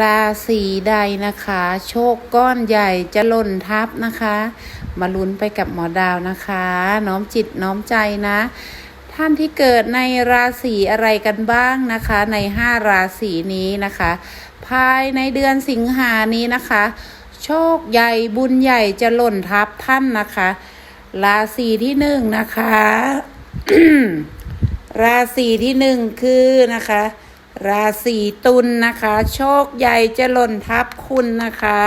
ราศีใดนะคะ โชคก้อนใหญ่จะล่นทับนะคะ มาลุ้นไปกับหมอดาวนะคะ น้อมจิตน้อมใจนะ ท่านที่เกิดในราศีอะไรกันบ้างนะคะ ในห้าราศีนี้นะคะ ภายในเดือนสิงหานี้นะคะ โชคใหญ่บุญใหญ่จะล่นทับท่านนะคะ ราศีที่หนึ่งนะคะ ราศีที่หนึ่งคือนะคะ ราศีตุลนะคะ โชคใหญ่จะหล่นทับคุณนะคะ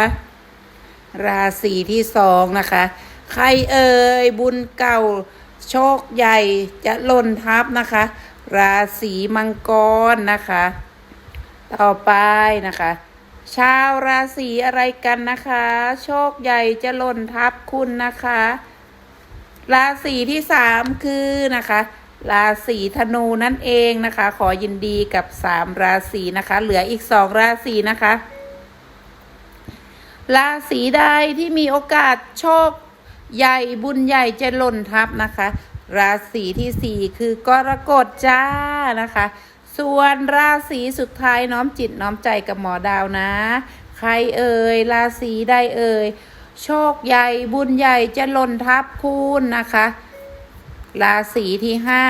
ราศีที่สองนะคะ ใครเอ่ยบุญเก่า โชคใหญ่จะหล่นทับนะคะ ราศีมังกรนะคะ ต่อไปนะคะ ชาวราศีอะไรกันนะคะ โชคใหญ่จะหล่นทับคุณนะคะ ราศีที่สามคือนะคะ ราศีธนูนั่นเองนะคะ ขอยินดีกับสามราศีนะคะ เหลืออีกสองราศีนะคะ ราศีใดที่มีโอกาสโชคใหญ่บุญใหญ่จะหล่นทับนะคะ ราศีที่สี่คือกรกฎจ้านะคะ ส่วนราศีสุดท้ายน้อมจิตน้อมใจกับหมอดาวนะ ใครเอ่ยราศีใดเอ่ยโชคใหญ่บุญใหญ่จะหล่นทับคุณนะคะ ราศีที่ห้า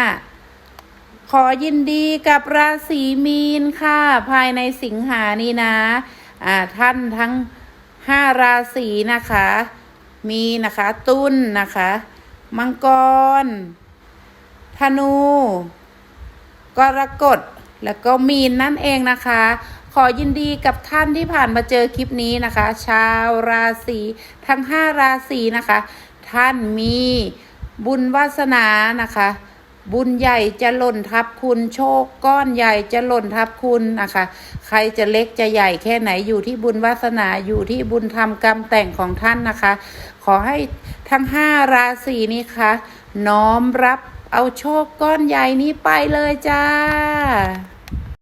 ขอยินดีกับราศีมีนค่ะ ภายในสิงหานี้นะอ่าท่านทั้งห้าราศีนะคะ มีนะคะตุลนนะคะ มังกร ธนู กรกฎแล้วก็มีนนั่นเองนะคะ ขอยินดีกับท่านที่ผ่านมาเจอคลิปนี้นะคะ ชาวราศีทั้งห้าราศีนะคะ ท่านมี บุญวาสนานะคะ บุญใหญ่จะหล่นทับคุณโชคก้อนใหญ่จะหล่นทับคุณนะคะ ใครจะเล็กจะใหญ่แค่ไหนอยู่ที่บุญวาสนาอยู่ที่บุญธรรมกรรมแต่งของท่านนะคะ ขอให้ทั้งห้าราศีนี้คะน้อมรับเอาโชคก้อนใหญ่นี้ไปเลยจ้า